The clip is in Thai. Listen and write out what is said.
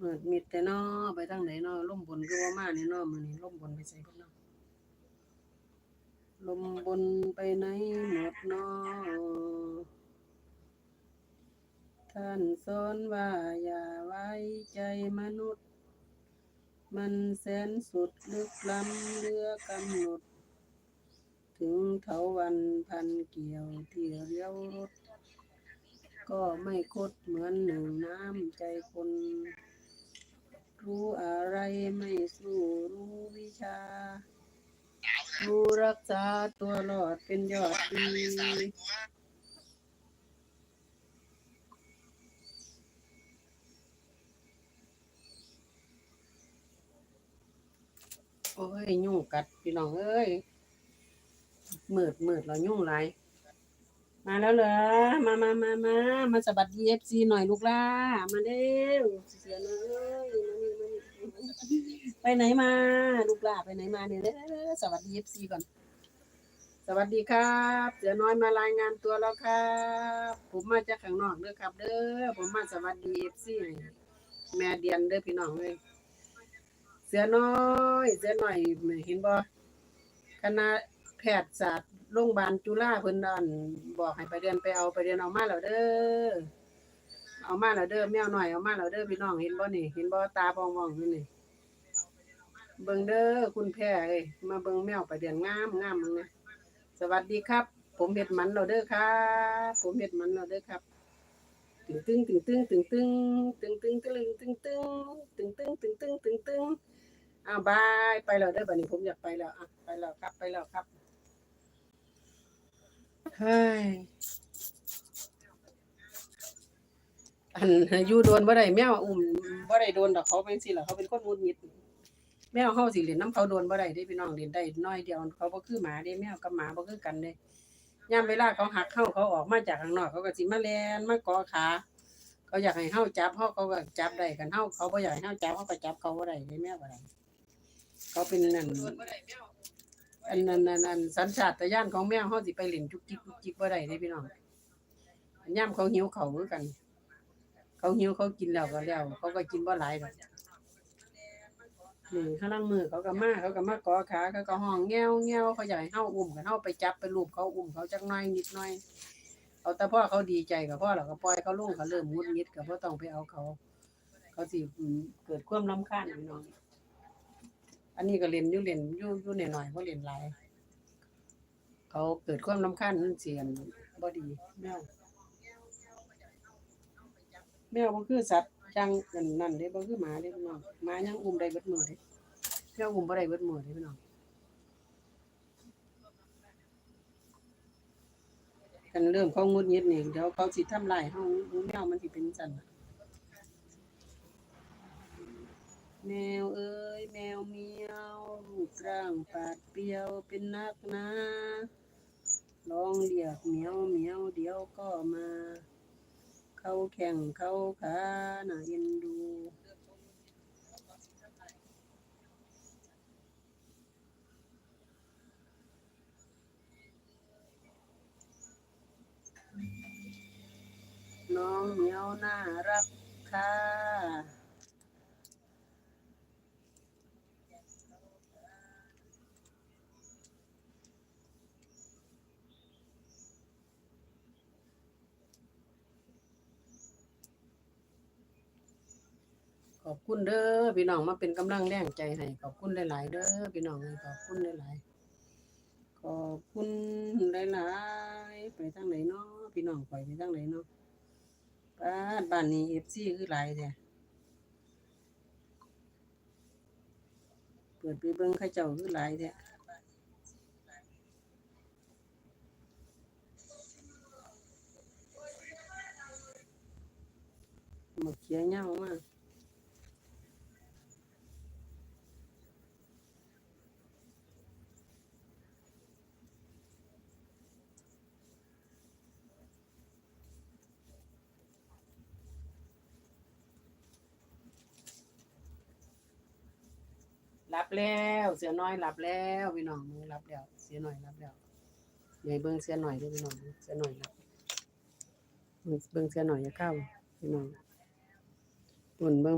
เปิดมิดแต่นอไปทางไหนนอล่มบนคือว่ามานี่นอมือนี้ลมบนไปใส่กันนอลมบนไปไหนหมดนอท่านสอนว่าอย่าไว้ใจมนุษย์ มันแสนสุดลึกล้ำเรือกำหนด ถึงเถาวันพันเกี่ยวเที่เลี้ยวรถ ก็ไม่คดเหมือนหนึ่งน้ำใจคน รู้อะไรไม่สู้รู้วิชา รู้รักษาตัวรอดเป็นยอดดีโอ้ย ยุ่งกัดพี่น้องเอ้ยมืดมืดแล้วยุ่งไรมาแล้วเหรอ มามามามามาสบัด EFC หน่อยลูกล่า มาเร็วเสียเลย ไปไหนมาลูกล่าไปไหนมาเนี่ยสวัสดี EFC ก่อน สวัสดีครับ เสือน้อยมารายงานตัวแล้วครับ ผมมาจากข้างนอกเด้อครับ เด้อผมมาสวัสดี EFC แม่เดียนเด้อพี่น้องเลยเสือน้อย เสือหน้อยเห็นบ่คณะแพทยศาสตร์โรงพยาบาลจุฬาเพิ่นดันบอกให้ไปเรียนไปเอาไปเรียนเอามาแล้วเด้อเอามาแล้วเด้อแมวหน่อยเอามาแล้วเด้อพี่น้องเห็นบ่นี่เห็นบ่ตาบองๆนี่นี่ เบิงเด้อคุณแพ้เอ้ยมาเบิงแมวไปเรียนงามงามมึงนะสวัสดีครับ ผมเฮ็ดมันแล้วเด้อครับผมเฮ็ดมันแล้วเด้อครับตึงตึงตึงตึงตึงตึงตึงตึงตึงตึงตึงตึงตึงตึงตึงตึงตึงอ้าวบายไปแล้วเด้อบัดนี้ผมอยากไปแล้วอะไปแล้วครับไปแล้วครับเฮ้ยอันอยู่โดนบ่ได้แมวอุ้มบ่ได้โดนดอกเขาเป็นสิล่ะเขาเป็นคนหงุดหงิด แมวเฮาสิเล่นน้ำเขาโดนบ่ได้เด้พี่น้องเล่นได้น้อยเดียวเขาบ่คือหมาเด้แมวกับหมาบ่คือกันเด้ยามเวลาเขาหักเข้าเขาออกมาจากข้างนอกเขาก็สิมาแลนมาเกอขาเขาอยากให้เฮาจับเฮาเขาก็จับได้กันเฮาเขาบ่อยากให้เฮาจับเฮาก็จับเขาบ่ได้ได้แม่บ่ได้เขาเป็นนั่นอันนั้นอันนั้นสัญชาตญาณของแมวเฮาสิไปเล่นจุกจิกจุกจิกบ่ได้เด้พี่น้องยามเขาหิวเขาคือกัน เขาหิวเขากินแล้วก็แล้วเขาก็กินบ่หลายดอก นี่ข้างล่างมือเขาก็มาเขาก็มากอขาเขาก็ห้องแง้วแง้วเขาอยากให้เฮาอุ้มกันเฮาไปจับไปลูบเขาอุ้มเขาจักหน่อยนิดหน่อยเอาแต่พ่อเขาดีใจกับพ่อแล้วก็ปล่อยเขาลงเขาเริ่มงุดงิดก็บ่ต้องไปเอาเขา เขาสิเกิดความรำคาญพี่น้องอันนี้ก็เล่นอยู่เล่นอยู่อยู่หน่อยๆบ่เล่นหลายเขาเกิดความรำคาญเสียนบ่ดีแมวแมวบ่คือสัตว์ จังอันนั่นเด้บ่คือหมาเด้พี่น้องหมายังอุ้มได้เบิดมือเด้แมวอุ้มบ่ได้เบิดมือเด้พี่น้องกันเริ่มเขางุดหงิดนี่เดี๋ยวเขาสิทำลายเฮาแมวมันสิเป็นจังน่ะแมวเอ้ยแมวเมียวรูปร่างปาดเปรียวเป็นนักหนาลองเรียกเหมียวเหมียวเดี๋ยวก็มา เขาแข่งเขาขาน่าเอ็นดูน้องเหมียวน่ารักค่ะ อบคุณเด้อพี่น้องมาเป็นกำลังแรงใจให้ขอบคุณหลาย ๆ เด้อพี่น้องขอบคุณหลายๆขอบคุณหลายๆไปทางไหนเนาะพี่น้องไปไปทางไหนเนาะบ้านบ้านนี้ FC คือหลายแท้เปิดไปเบิ่งเขาเจ้าคือหลายแท้มาเขียเหย้ามาก รับแล้ว เสือน้อยรับแล้วพี่น้องมึงรับแล้ว เสือน้อยรับแล้วใหญ่เบิ้งเสือหน่อยด้อพี่น้องเสือหน่อยรับเบิ้งเสือหน่อยอย่าเข้าพี่น้องตุ่นเบิ้ง